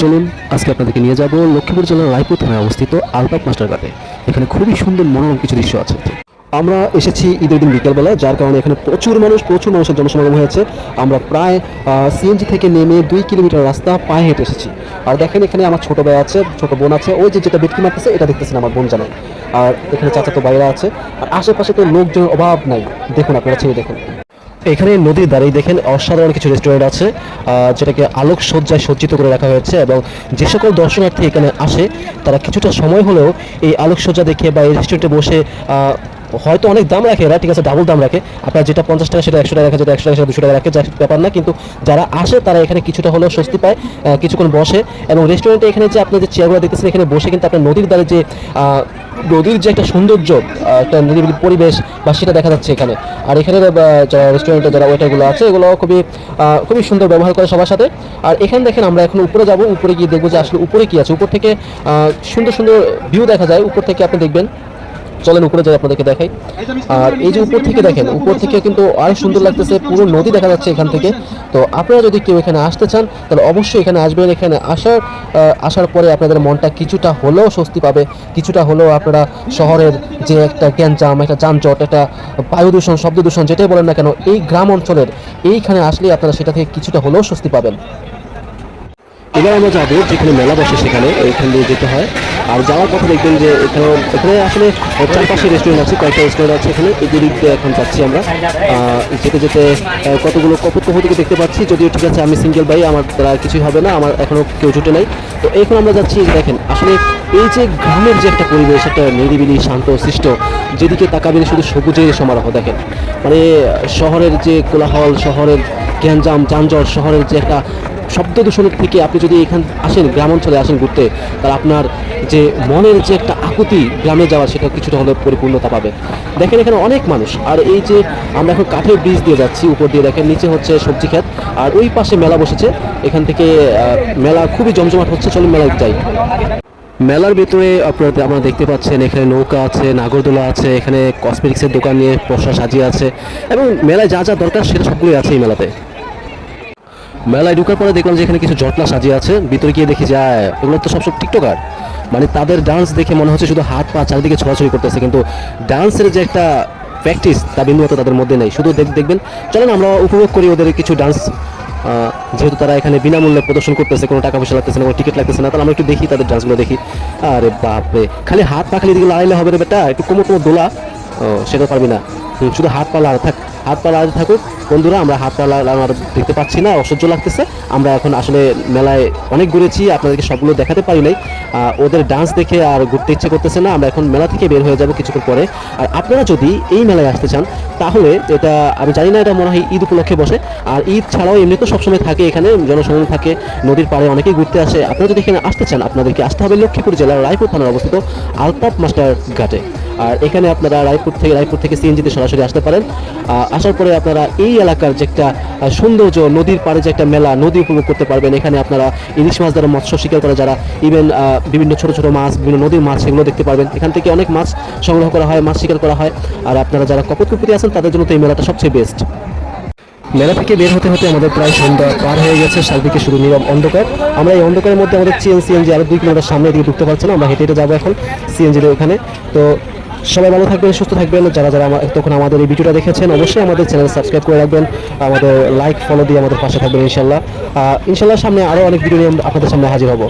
চলুন, আজকে আপনাদেরকে নিয়ে যাব লক্ষ্মীপুর জেলার রায়পুর থানায় অবস্থিত আলতাপ মাস্টার ঘাটে এখানে খুবই সুন্দর মনোরম কিছু দৃশ্য আছে। আমরা এসেছি ঈদের দিন বিকেলবেলা যার কারণে এখানে প্রচুর মানুষ, প্রচুর মানুষের জনসমাগম হয়েছে। আমরা প্রায় সিএনজি থেকে নেমে দুই কিলোমিটার রাস্তা পায়ে হেঁটে এসেছি। আর দেখেন এখানে আমার ছোট ভাই আছে, ছোট বোন আছে, ওই যে যেটা বেটকি মারতেছে, এটা দেখতেছেন আমার বোন জানে। আর এখানে চাচাতো বাইরা আছে। আর আশেপাশে তো লোকজনের অভাব নাই। দেখুন, আপনারা ছেড়ে দেখুন। এখানে নদীর দাঁড়িয়ে দেখেন অসাধারণ কিছু রেস্টুরেন্ট আছে যেটাকে আলোক সজ্জায় সজ্জিত করে রাখা হয়েছে এবং যে সকল দর্শনার্থী এখানে আসে, তারা কিছুটা সময় হলেও এই আলোকসজ্জা দেখে বা এই রেস্টুরেন্টে বসে হয়তো অনেক দাম রাখে, এরা, ঠিক আছে ডাবল দাম রাখে। আপনার যেটা পঞ্চাশ টাকা, সেটা একশো টাকা রাখে, যেটা একশো টাকা, সেটা দুশো টাকা রাখে ব্যাপার না। কিন্তু যারা আসে, তারা এখানে কিছুটা হলেও স্বস্তি পায় কিছুক্ষণ বসে। এবং রেস্টুরেন্টে এখানে যে আপনি যে চেয়ারগুলো দেখতেছেন, এখানে বসে কিন্তু আপনার নদীর দ্বারে যে নদীর যে একটা সৌন্দর্য একটা নিরিবিলি পরিবেশ, বা সেটা দেখা যাচ্ছে এখানে। আর এখানে যারা রেস্টুরেন্টে যারা ওয়েটারগুলো আছে এগুলো খুবই খুবই সুন্দর ব্যবহার করে সবার সাথে। আর এখানে দেখেন, আমরা এখন উপরে যাব, উপরে গিয়ে দেখব যে আসলে উপরে কি আছে। উপর থেকে সুন্দর সুন্দর ভিউ দেখা যায়। উপর থেকে আপনি দেখবেন চলেন উপরে যাই, আপনাদেরকে দেখাই। আর এই যে উপর থেকে দেখেন, উপর থেকে কিন্তু অনেক সুন্দর লাগতেছে, পুরো নদী দেখা যাচ্ছে এখান থেকে। তো আপনারা যদি কেউ এখানে আসতে চান, তাহলে অবশ্যই এখানে আসবেন। এখানে আসার আসার পরে আপনাদের মনটা কিছুটা হলেও স্বস্তি পাবে, কিছুটা হলেও আপনারা শহরের যে একটা গ্যাঞ্জাম, একটা যানজট, একটা বায়ু দূষণ, শব্দ দূষণ, যেটাই বলেন না কেন, এই গ্রাম অঞ্চলের এইখানে আসলে আপনারা সেটা থেকে কিছুটা হলেও স্বস্তি পাবেন। এবার আমরা যাব যেখানে মেলা বসে সেখানে ওইখান দিয়ে যেতে হয়। আর যাওয়ার পথে দেখবেন যে এখানে এখানে আসলে চারপাশে রেস্টুরেন্ট আছে, কয়েকটা রেস্টুরেন্ট আছে এখানে। এই দিক দিয়ে এখন যাচ্ছি আমরা। যেতে যেতে কতগুলো কপট কপতিকে দেখতে পাচ্ছি। যদিও ঠিক আছে, আমি সিঙ্গেল ভাই, আমার দ্বারা কিছুই হবে না। আমার এখনও কেউ জুটে নাই। তো এখন আমরা যাচ্ছি দেখেন, আসলে এই যে গ্রামের যে একটা পরিবেশ, একটা নিরিবিলি, শান্ত, সৃষ্ট, যেদিকে তাকাবেন শুধু সবুজের সমারোহ দেখেন। মানে শহরের যে কোলাহল, শহরের গ্যাঞ্জাম, যানজট, শহরের যে একটা শব্দ দূষণের থেকে আপনি যদি এখান আসেন, গ্রাম অঞ্চলে আসেন ঘুরতে, তাহলে আপনার যে মনের যে একটা আকুতি গ্রামে যাওয়া, সেটা কিছুটা হলেও পরিপূর্ণতা পাবে। দেখেন এখানে অনেক মানুষ, আর এই যে আমরা এখন কাঠের ব্রিজ দিয়ে যাচ্ছি, উপর দিয়ে দেখেন নিচে হচ্ছে সবজি ক্ষেত, আর ওই পাশে মেলা বসেছে। এখান থেকে মেলা খুবই জমজমাট হচ্ছে, চলুন মেলায় যাই। মেলার ভেতরে আপনারা আপনারা দেখতে পাচ্ছেন, এখানে নৌকা আছে, নাগরদোলা আছে, এখানে কসমেটিক্সের দোকান নিয়ে পশা সাজিয়ে আছে, এবং মেলায় যা যা দরকার, সেটা সবগুলোই আছে এই মেলাতে। মেলায় ঢুকার পরে দেখলাম যে এখানে কিছু জটলা সাজিয়ে আছে। ভিতরে গিয়ে দেখি যায় এগুলো তো সবসময় টিকটকার। মানে তাদের ডান্স দেখে মনে হচ্ছে শুধু হাত পা চারিদিকে ছড়াছড়ি করতেছে, কিন্তু ডান্সের যে একটা প্র্যাকটিস তা বিন্দুমাত্র তাদের মধ্যে নেই। শুধু দেখ দেখবেন, চলেন আমরা উপভোগ করি ওদের কিছু ডান্স যেহেতু তারা এখানে বিনামূল্যে প্রদর্শন করতেছে, কোনো টাকা পয়সা লাগতেছে না, কোনো টিকিট লাগতেছে না, তাহলে আমরা একটু দেখি তাদের ডান্সগুলো দেখি। আরে বাপরে, খালি হাত পা খালি দিকে লাগাইলে হবে রে বেটা, একটু কোমর কোমর দোলা। সেটা পারবি না। শুধু হাত পা লাগা থাক, হাত পা লাগাতে থাকুক। বন্ধুরা, আমরা হাত পা আর দেখতে পাচ্ছি না, অসহ্য লাগতেছে। আমরা এখন আসলে মেলায় অনেক ঘুরেছি, আপনাদেরকে সবগুলো দেখাতে পারি নাই। ওদের ডান্স দেখে আর ঘুরতে ইচ্ছে করতেছে না, আমরা এখন মেলা থেকে বের হয়ে যাব কিছুক্ষণ পরে। আর আপনারা যদি এই মেলায় আসতে চান, তাহলে এটা, আমি জানি না এটা মনে হয় ঈদ উপলক্ষে বসে। আর ঈদ ছাড়াও এমনি তো সবসময় থাকে এখানে জনসময় থাকে, নদীর পাড়ে অনেকেই ঘুরতে আসে। আপনারা যদি এখানে আসতে চান, আপনাদেরকে আসতে হবে লক্ষ্মীপুর জেলার রায়পুর থানায় অবস্থিত আলতাপ মাস্টার ঘাটে। আর এখানে আপনারা রায়পুর থেকে রায়পুর থেকে সিএনজিতে সরাসরি আসতে পারেন। আসার পরে আপনারা এই এলাকার যে একটা সৌন্দর্য, নদীর পাড়ে যে একটা মেলা, নদী উপভোগ করতে পারবেন। এখানে আপনারা ইলিশ মাছ দ্বারা মৎস্য শিকার করা যারা ইভেন বিভিন্ন ছোট ছোট মাছ, বিভিন্ন নদীর মাছ, সেগুলো দেখতে পারবেন। এখান থেকে অনেক মাছ সংগ্রহ করা হয়, মাছ শিকার করা হয়। আর আপনারা যারা কপতকুপুরি আছেন, তাদের জন্য তো এই মেলাটা সবচেয়ে বেস্ট মেলা থেকে বের হতে হতে আমাদের প্রায় সন্ধ্যা পার হয়ে গেছে চারদিকে শুধু নীরব অন্ধকার। আমরা এই অন্ধকারের মধ্যে আমাদের সিএন সিএনজি আরও দুই কিলোমিটার সামনে দিকে ঢুকতে পারছি না, আমরা হেঁটে হেঁটে যাব এখন সিএনজির ওখানে। তো সবাই ভালো থাকবেন, সুস্থ থাকবেন। যারা যারা তখন আমাদের এই ভিডিওটা দেখেছেন, অবশ্যই আমাদের চ্যানেল সাবস্ক্রাইব করে রাখবেন। আমাদের লাইক ফলো দিয়ে আমাদের পাশে থাকবেন ইনশাল্লাহ। ইনশাল্লাহ সামনে আরও অনেক ভিডিও নিয়ে আপনাদের সামনে হাজির হব।